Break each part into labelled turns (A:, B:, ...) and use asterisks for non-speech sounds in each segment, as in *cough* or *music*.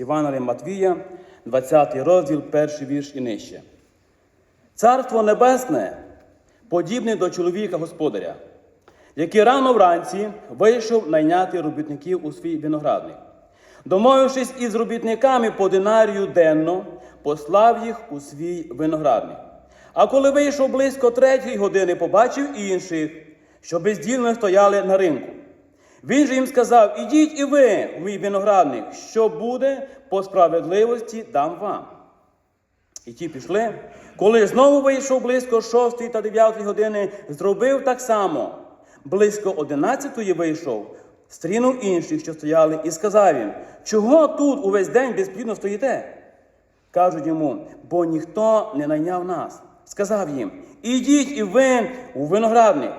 A: Івангелія Матвія, 20 розділ, перший вірш і нижче. Царство Небесне подібне до чоловіка господаря, який рано вранці вийшов найняти робітників у свій виноградник. Домовившись із робітниками по динарію денно, послав їх у свій виноградник. А коли вийшов близько третьої години, побачив інших, що бездільно стояли на ринку. Він же їм сказав: Ідіть і ви, мій виноградник, що буде по справедливості дам вам. І ті пішли. Коли знову вийшов близько шостої та дев'ятої години, зробив так само. Близько одинадцятої вийшов, стрінув інших, що стояли, і сказав їм, чого тут увесь день безплідно стоїте? Кажуть йому, бо ніхто не найняв нас. Сказав їм: Ідіть і ви у виноградник.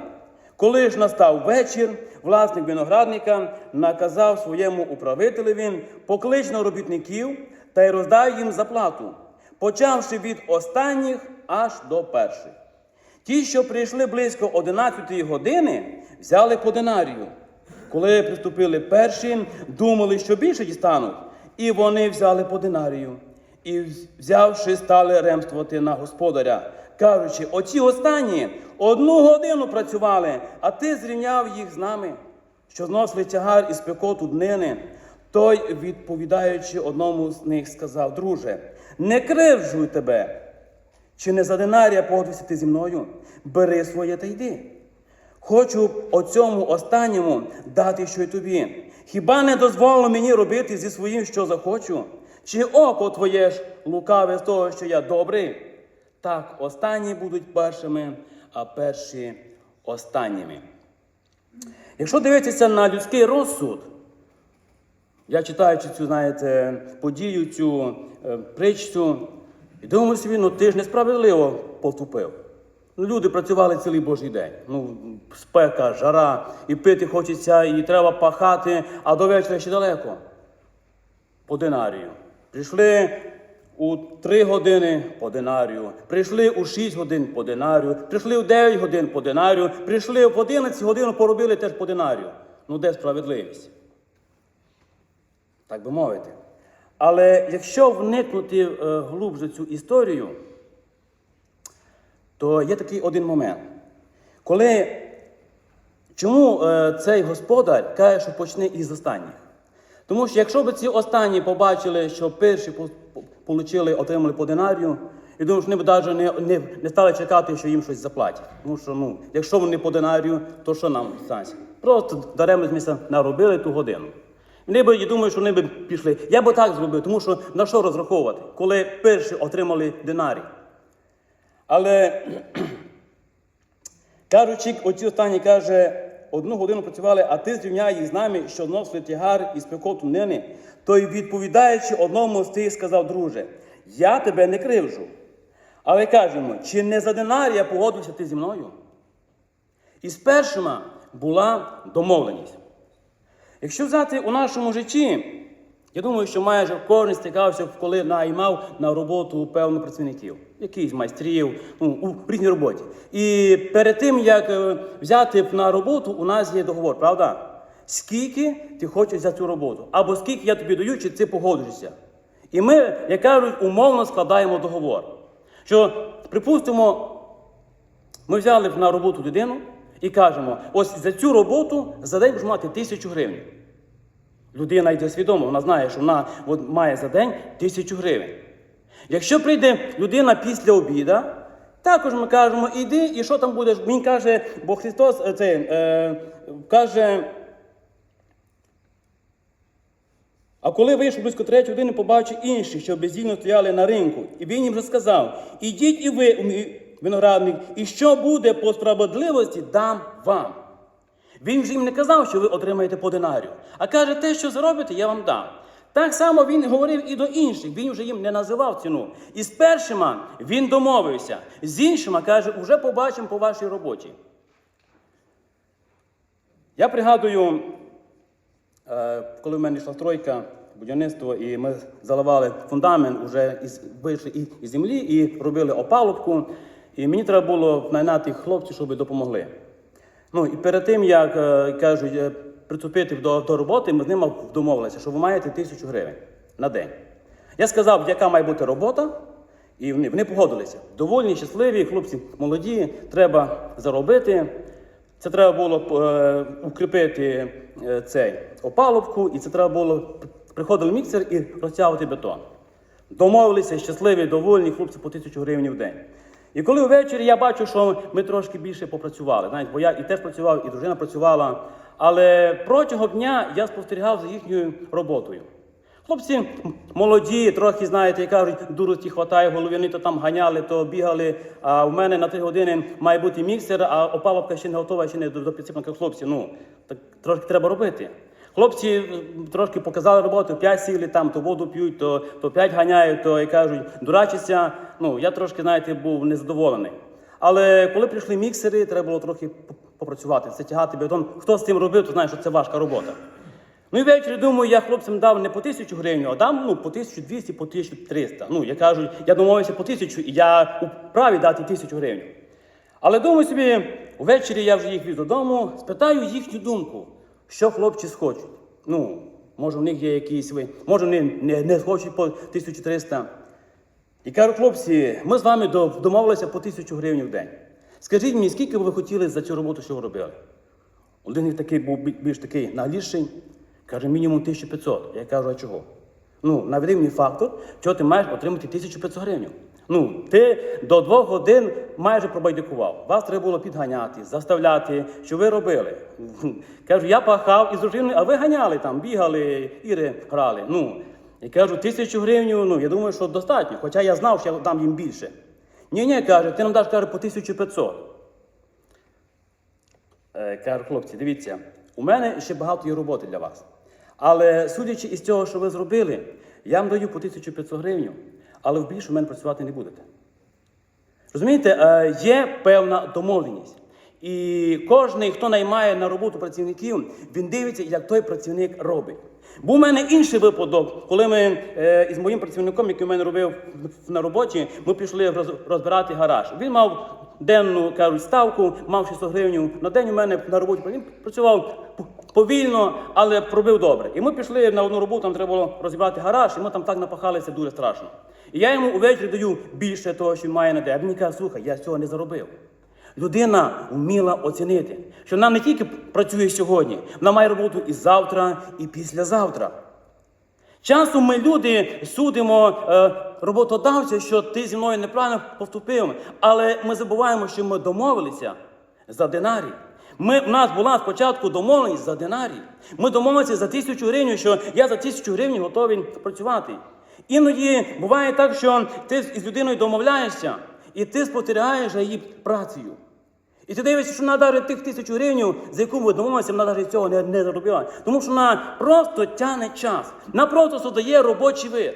A: Коли ж настав вечір, власник виноградника наказав своєму управителеві поклич на робітників та й роздай їм заплату, почавши від останніх аж до перших. Ті, що прийшли близько 11 години, взяли по динарію. Коли приступили перші, думали, що більше дістануть, і вони взяли по динарію. І, взявши, стали ремствувати на господаря, кажучи, оці останні одну годину працювали, а ти зрівняв їх з нами, що зносили тягар із пекоту днини. Той, відповідаючи одному з них, сказав: Друже, не кривджуй тебе. Чи не за динарія погодився ти зі мною? Бери своє та йди. Хочу оцьому останньому дати що й тобі. Хіба не дозволено мені робити зі своїм, що захочу? Чи око твоє ж лукаве з того, що я добрий? Так, останні будуть першими, а перші останніми. Якщо дивитися на людський розсуд, я читаючи цю, знаєте, подію, цю е, притчу, і думаю собі, ну ти ж несправедливо поступив. Ну, люди працювали цілий Божий день. Ну, спека, жара, і пити хочеться, і треба пахати, а до вечора ще далеко. По динарію. Прийшли у 3 години по динарію, прийшли у 6 годин по динарію, прийшли у 9 годин по динарію, прийшли в 11 годин поробили теж по динарію. Ну де справедливість? Так би мовити. Але якщо вникнути е, глубже цю історію, то є такий один момент. Коли чому е, цей господар каже, що почне із останніх? Тому що якщо б ці останні побачили, що перші получили, отримали по динарію, і думаю, що вони б навіть не, не, не стали чекати, що їм щось заплатять. Тому що, ну, якщо вони по динарію, то що нам станція? Просто даремно з місця наробили ту годину. Вони б, я думаю, що вони б пішли. Я б так зробив, тому що на що розраховувати, коли перші отримали динарій. Але кажучи, оці останні каже, одну годину працювали, а ти зрівняє з нами, що носили тягар і спекоту нини. Той, відповідаючи одному з тих, сказав, друже, я тебе не кривжу. Але кажемо, чи не за динарія погодився ти зі мною? І з першима була домовленість. Якщо взяти у нашому житті, я думаю, що майже кожен стикався, коли наймав на роботу певну працівників, якихось майстрів, ну, у різній роботі. І перед тим, як е, взяти на роботу, у нас є договор, правда? Скільки ти хочеш за цю роботу? Або скільки я тобі даю, чи ти погоджуєшся? І ми, як кажуть, умовно складаємо договор. Що, припустимо, ми взяли на роботу людину і кажемо: ось за цю роботу за день будеш мати тисячу гривень. Людина йде свідомо, вона знає, що вона от, має за день тисячу гривень. Якщо прийде людина після обіда, також ми кажемо, іди, і що там будеш? Він каже, бо Христос е, це, е, каже. А коли вийшов близько третьої години, побачив інших, що бездільно стояли на ринку. І він їм вже сказав: Ідіть і ви, виноградник, і що буде по справедливості, дам вам. Він же їм не казав, що ви отримаєте по динарію, а каже, те, що заробите, я вам дам. Так само він говорив і до інших, він вже їм не називав ціну. І з першима він домовився, з іншими каже, уже побачимо по вашій роботі. Я пригадую, Е, Коли в мене йшла стройка, будівництво, і ми заливали фундамент, вже вийшли із землі і робили опалубку. І мені треба було найняти хлопців, щоб допомогли. Ну і перед тим, як е, кажуть, е, приступити до, до роботи, ми з ними домовилися, що ви маєте тисячу гривень на день. Я сказав, яка має бути робота, і вони, вони погодилися. Довольні, щасливі, хлопці молоді, треба заробити. Це треба було е, укріпити е, цей опалубку, і це треба було приходив міксер і розтягувати бетон. Домовилися, щасливі, довольні, хлопці по тисячу гривень в день. І коли ввечері я бачу, що ми трошки більше попрацювали, знаєте, бо я і теж працював, і дружина працювала. Але протягом дня я спостерігав за їхньою роботою. Хлопці молоді, трохи, знаєте, як кажуть, дурості хватає, голови вони то там ганяли, то бігали. А в мене на три години має бути міксер, а опалубка ще не готова, ще не до, підсипанки. Хлопці, ну так трошки треба робити. Хлопці трошки показали роботу, п'ять сіли там, то воду п'ють, то, то п'ять ганяють, то як кажуть, дурачаться. Ну, я трошки, знаєте, був незадоволений. Але коли прийшли міксери, треба було трохи попрацювати. Це тягати бетон. Хто з цим робив, то знає, що це важка робота. Ну і ввечері думаю, я хлопцям дав не по тисячу гривень, а дам ну, по 1200, по 1300. Ну, я кажу, я домовився по тисячу, і я у праві дати тисячу гривень. Але думаю собі, ввечері я вже їх віз додому, спитаю їхню думку, що хлопці схочуть. Ну, може, в них є якісь ви, може, вони не, не схочуть по 1300. І кажу, хлопці, ми з вами домовилися по тисячу гривень в день. Скажіть мені, скільки ви хотіли за цю роботу, що ви робили? Один такий був більш такий нагліший, каже, мінімум 1500. Я кажу, а чого? Ну, наведи мені фактор, чого ти маєш отримати 1500 гривень. Ну, ти до двох годин майже пробайдикував. Вас треба було підганяти, заставляти, що ви робили. *laughs* Кажу, я пахав із дружиною, а ви ганяли там, бігали, іри грали. Ну, і кажу, тисячу гривень, ну, я думаю, що достатньо, хоча я знав, що я дам їм більше. Ні, ні, каже, ти нам даш каже, по 1500. Е, Кажу, хлопці, дивіться, у мене ще багато є роботи для вас. Але судячи із цього, що ви зробили, я вам даю по 1500 гривень, але в більше у мене працювати не будете. Розумієте, е, є певна домовленість. І кожен, хто наймає на роботу працівників, він дивиться, як той працівник робить. Був у мене інший випадок, коли ми е, із моїм працівником, який у мене робив на роботі, ми пішли розбирати гараж. Він мав денну кажуть, ставку, мав 600 гривень на день у мене на роботі. Він працював повільно, але пробив добре. І ми пішли на одну роботу, там треба було розібрати гараж, і ми там так напахалися дуже страшно. І я йому увечері даю більше того, що він має на день. А він каже, слухай, я цього не заробив. Людина вміла оцінити, що вона не тільки працює сьогодні, вона має роботу і завтра, і післязавтра. Часом ми люди судимо е, роботодавця, що ти зі мною неправильно поступив, але ми забуваємо, що ми домовилися за динарій. Ми, в нас була спочатку домовленість за динарій. Ми домовилися за тисячу гривень, що я за тисячу гривень готовий працювати. Іноді буває так, що ти з людиною домовляєшся, і ти спостерігаєш за її працею. І ти дивишся, що вона навіть тих тисячу гривень, за яку ви домовилися, вона навіть цього не, не заробила. Тому що вона просто тягне час. Вона просто создає робочий вид.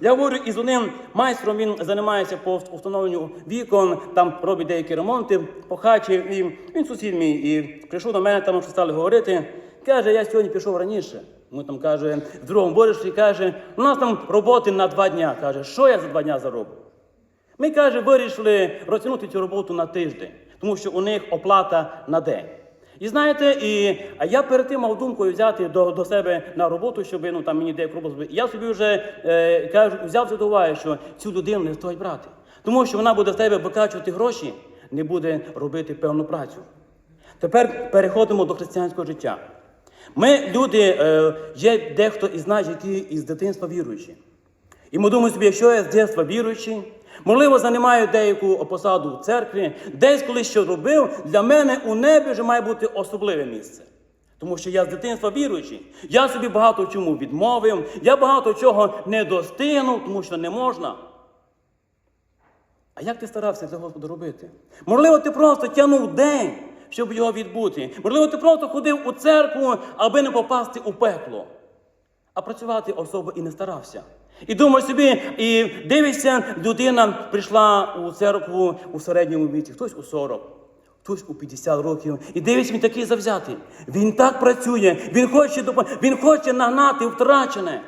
A: Я говорю із одним майстром, він займається по встановленню вікон, там робить деякі ремонти по хаті. І він сусід мій. І прийшов до мене, там ми стали говорити. Каже, я сьогодні пішов раніше. Ми там каже, в другому борщі каже, у нас там роботи на два дня. Каже, що я за два дня зароблю? Ми, каже, вирішили розтягнути цю роботу на тиждень, тому що у них оплата на день. І знаєте, і я перед тим мав думкою взяти до, до себе на роботу, щоб ну, там мені деяку роботу. Я собі вже е, кажу, взяв до уваги, що цю людину не стоїть брати. Тому що вона буде в тебе викачувати гроші, не буде робити певну працю. Тепер переходимо до християнського життя. Ми, люди, е, є дехто із нас, які із дитинства віруючі. І ми думаємо собі, якщо я з дитинства віруючий, можливо, займаю деяку посаду в церкві, десь колись що робив, для мене у небі вже має бути особливе місце. Тому що я з дитинства віруючий. Я собі багато чому відмовив, я багато чого не достигнув, тому що не можна. А як ти старався це Господу робити? Можливо, ти просто тягнув день, щоб його відбути. Можливо, ти просто ходив у церкву, аби не попасти у пекло. А працювати особо і не старався. І думаю собі, і дивишся, людина прийшла у церкву у середньому віці, хтось у 40, хтось у 50 років. І дивишся, він такий завзятий. Він так працює, він хоче допомогти, він хоче нагнати втрачене.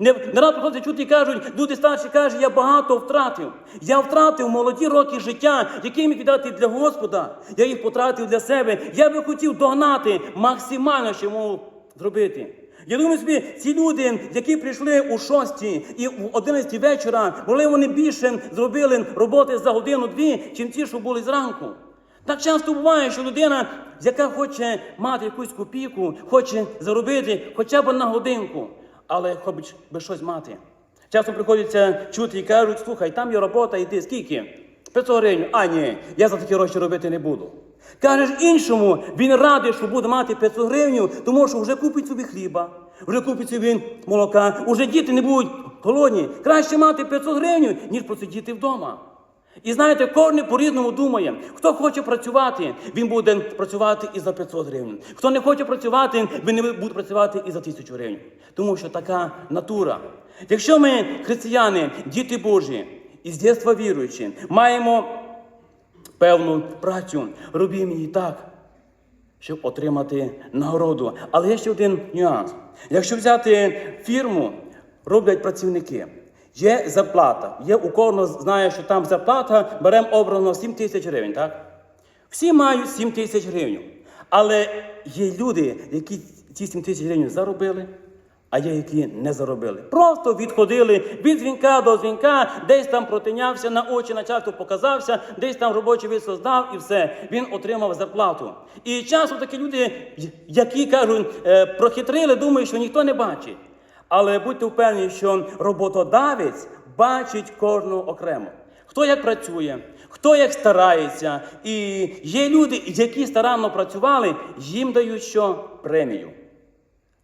A: Не, не раз приходять чути і кажуть, люди старші кажуть, я багато втратив. Я втратив молоді роки життя, які міг віддати для Господа. Я їх потратив для себе. Я би хотів догнати максимально, що можу зробити. Я думаю собі, ці люди, які прийшли у 6 і в 11 вечора, могли вони більше зробили роботи за годину-дві, чим ті, що були зранку. Так часто буває, що людина, яка хоче мати якусь копійку, хоче заробити хоча б на годинку, але хоч би щось мати. Часто приходиться чути і кажуть, слухай, там є робота, йди, скільки? 500 гривень. А ні, я за такі гроші робити не буду. Кажеш іншому, він радий, що буде мати 500 гривень, тому що вже купить собі хліба, вже купить собі молока, вже діти не будуть голодні. Краще мати 500 гривень, ніж посидіти вдома. І знаєте, кожен по-різному думає. Хто хоче працювати, він буде працювати і за 500 гривень. Хто не хоче працювати, він не буде працювати і за 1000 гривень. Тому що така натура. Якщо ми, християни, діти Божі, і з дитинства віруючі, маємо певну працю, робімо її так, щоб отримати нагороду. Але є ще один нюанс. Якщо взяти фірму, роблять працівники. Є зарплата. Є у кожного знає, що там зарплата, беремо обрано 7 тисяч гривень, так? Всі мають 7 тисяч гривень. Але є люди, які ці 7 тисяч гривень заробили, а є, які не заробили. Просто відходили від дзвінка до дзвінка, десь там протинявся, на очі начальству показався, десь там робочий вид создав і все. Він отримав зарплату. І часом такі люди, які кажуть, е, прохитрили, думають, що ніхто не бачить. Але будьте впевнені, що роботодавець бачить кожного окремо. Хто як працює, хто як старається. І є люди, які старанно працювали, їм дають що? Премію.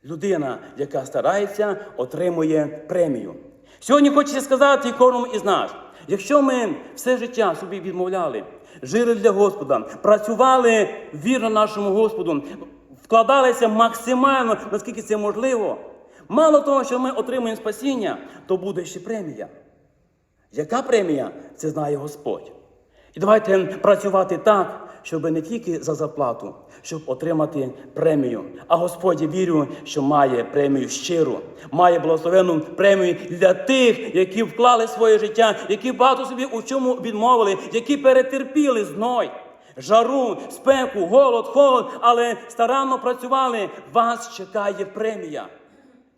A: Людина, яка старається, отримує премію. Сьогодні хочеться сказати кожному із нас, якщо ми все життя собі відмовляли, жили для Господа, працювали вірно нашому Господу, вкладалися максимально, наскільки це можливо, мало того, що ми отримуємо спасіння, то буде ще премія. Яка премія? Це знає Господь. І давайте працювати так, щоб не тільки за зарплату, щоб отримати премію. А Господь я вірю, що має премію щиру, має благословенну премію для тих, які вклали своє життя, які багато собі у чому відмовили, які перетерпіли зной. Жару, спеку, голод, холод, але старанно працювали. Вас чекає премія.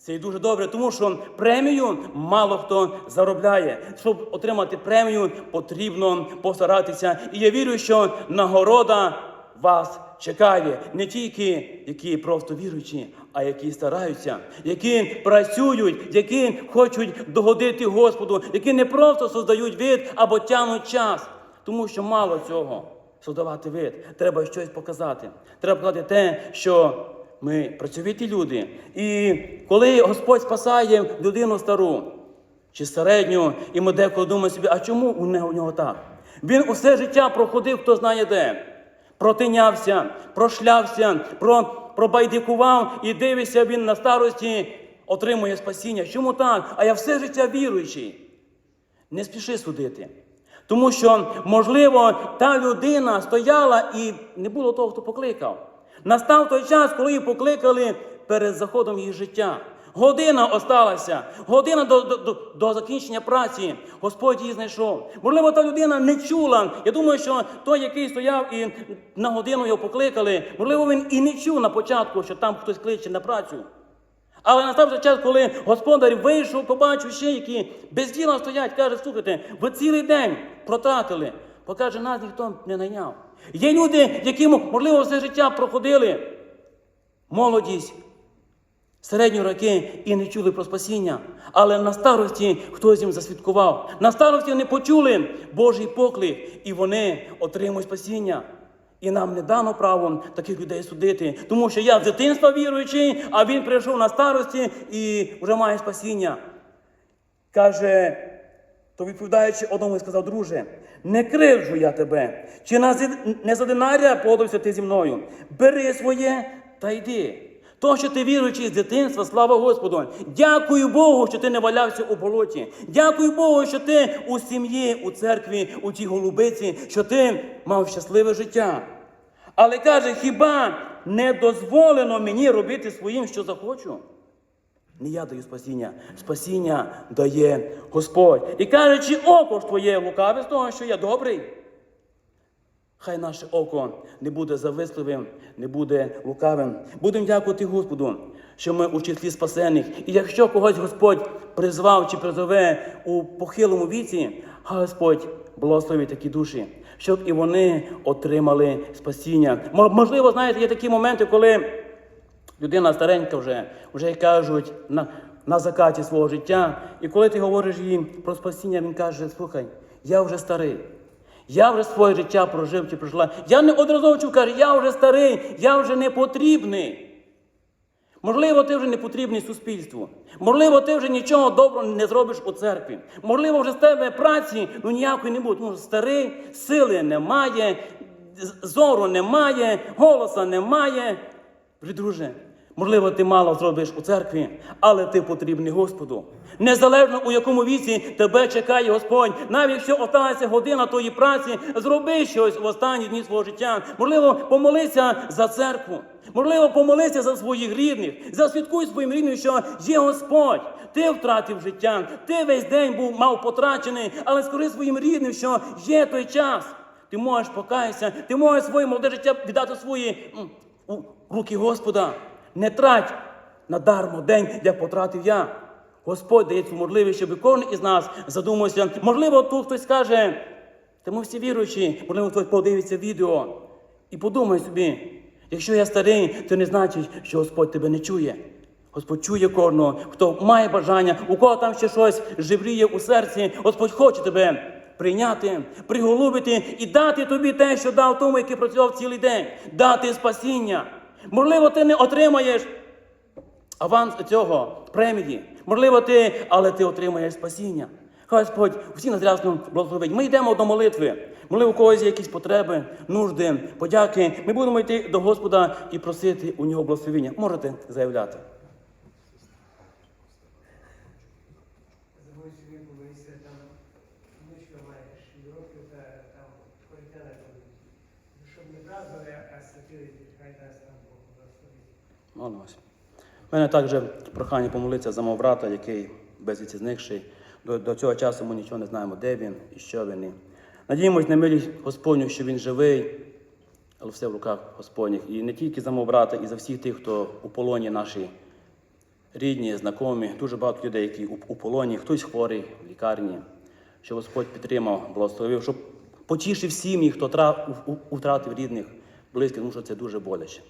A: Це і дуже добре, тому що премію мало хто заробляє. Щоб отримати премію, потрібно постаратися. І я вірю, що нагорода вас чекає не тільки які просто віруючі, а які стараються, які працюють, які хочуть догодити Господу, які не просто создають вид або тягнуть час, тому що мало цього. Создавати вид, треба щось показати. Треба показати те, що ми працьовиті люди. І коли Господь спасає людину стару чи середню, і ми деколи думаємо собі, а чому у нього, так? Він усе життя проходив, хто знає де. Протинявся, прошлявся, про, пробайдикував і дивишся, він на старості отримує спасіння. Чому так? А я все життя віруючий. Не спіши судити. Тому що, можливо, та людина стояла і не було того, хто покликав. Настав той час, коли її покликали перед заходом її життя. Година осталася, година до, до, до, закінчення праці. Господь її знайшов. Можливо, та людина не чула. Я думаю, що той, який стояв і на годину його покликали, можливо, він і не чув на початку, що там хтось кличе на працю. Але настав же час, коли господар вийшов, побачив ще, які без діла стоять, каже, слухайте, ви цілий день протратили. Покаже, нас ніхто не найняв. Є люди, які, можливо, все життя проходили молодість, середні роки і не чули про спасіння. Але на старості хтось їм засвідкував. На старості вони почули Божий поклик, і вони отримують спасіння. І нам не дано право таких людей судити, тому що я з дитинства віруючий, а він прийшов на старості і вже має спасіння. Каже, то відповідаючи одному, сказав, друже, не кривджу я тебе, чи не за динарія подався ти зі мною. Бери своє та йди. То, що ти віруючий з дитинства, слава Господу. Дякую Богу, що ти не валявся у болоті. Дякую Богу, що ти у сім'ї, у церкві, у тій голубиці, що ти мав щасливе життя. Але каже, хіба не дозволено мені робити своїм, що захочу? Не я даю спасіння, спасіння дає Господь. І каже, чи око ж твоє лукаве з того, що я добрий? Хай наше око не буде зависливим, не буде лукавим. Будемо дякувати Господу, що ми у числі спасених. І якщо когось Господь призвав чи призове у похилому віці, хай Господь благословить такі душі, щоб і вони отримали спасіння. Можливо, знаєте, є такі моменти, коли людина старенька вже, вже кажуть, на, на закаті свого життя. І коли ти говориш їм про спасіння, він каже: слухай, я вже старий. Я вже своє життя прожив чи прожила. Я не одразу чув, каже, я вже старий, я вже не потрібний. Можливо, ти вже не потрібний суспільству. Можливо, ти вже нічого доброго не зробиш у церкві. Можливо, вже з тебе праці ну, ніякої не буде. Тому що старий, сили немає, зору немає, голоса немає. Друже, можливо, ти мало зробиш у церкві, але ти потрібний Господу. Незалежно у якому віці тебе чекає Господь, навіть якщо осталася година тої праці, зроби щось в останні дні свого життя. Можливо, помолися за церкву. Можливо, помолися за своїх рідних, засвідкуй своїм рідним, що є Господь. Ти втратив життя, ти весь день був мав потрачений, але скажи своїм рідним, що є той час. Ти можеш покаятися, ти можеш своє молоде життя віддати свої руки Господа. Не трать надармо день, як потратив я. Господь дає цю можливість, щоб кожен із нас задумався. Можливо, тут хтось скаже, та ми всі віруючі, можливо, хтось подивиться відео і подумай собі, якщо я старий, це не значить, що Господь тебе не чує. Господь чує кожного, хто має бажання, у кого там ще щось живріє у серці, Господь хоче тебе прийняти, приголубити і дати тобі те, що дав тому, який працював цілий день, дати спасіння. Можливо, ти не отримаєш аванс цього премії. Можливо, ти, але ти отримаєш спасіння. Господь всі нас рясно благословить. Ми йдемо до молитви. Можливо, у когось є якісь потреби, нужди, подяки. Ми будемо йти до Господа і просити у нього благословення. Можете заявляти.
B: Забудь собі побоїться там внучка маєш, і років та там корітяна робить. Щоб не праздновали, а святили, хай дасть там Бог благословить.
A: Молимося. У мене також прохання помолитися за мого брата, який безвісті зникший. До, до цього часу ми нічого не знаємо, де він і що він. І Надіємось на милість Господню, що він живий, але все в руках Господніх. І не тільки за мого брата, і за всіх тих, хто у полоні наші рідні, знайомі, дуже багато людей, які у, у полоні, хтось хворий в лікарні, щоб Господь підтримав, благословив, щоб потішив сім'ї, хто втратив рідних, близьких, тому що це дуже боляче.